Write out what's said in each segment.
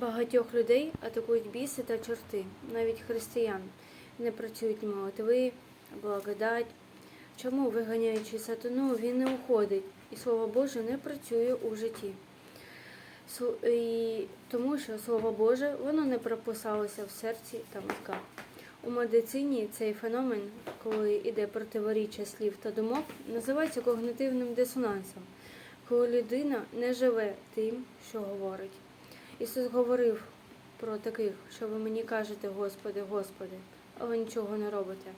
Багатьох людей атакують біси та чорти, навіть християн. Не працюють молитви, благодать. Чому, виганяючи сатану, він не уходить, і Слово Боже не працює у житті. І тому що Слово Боже воно не прописалося в серці та мозках. У медицині цей феномен, коли йде противоріччя слів та думок, називається когнитивним дисонансом, коли людина не живе тим, що говорить. Ісус говорив про таких, що ви мені кажете, Господи, Господи, а ви нічого не робите.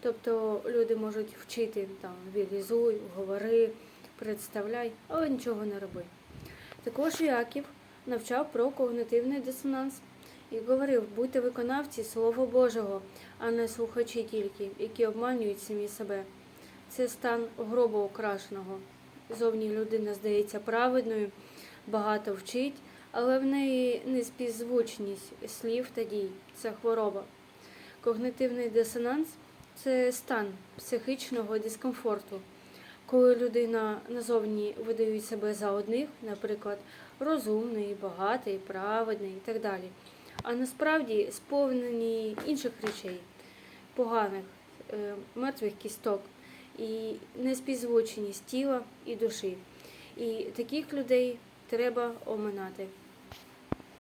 Тобто люди можуть вчити там вілізуй, говори, представляй, але нічого не роби. Також Яків навчав про когнитивний дисонанс і говорив, будьте виконавці Слова Божого, а не слухачі тільки, які обманюють самі себе. Це стан гробу окрашеного. Зовні людина здається праведною, багато вчить, але в неї неспівзвучність слів та дій. Це хвороба. Когнитивний дисонанс це стан психічного дискомфорту, коли людина назовні видають себе за одних, наприклад, розумний, багатий, праведний і так далі, а насправді сповнені інших речей, поганих, е, мертвих кісток і неспівзвученість тіла і душі. І таких людей треба оминати.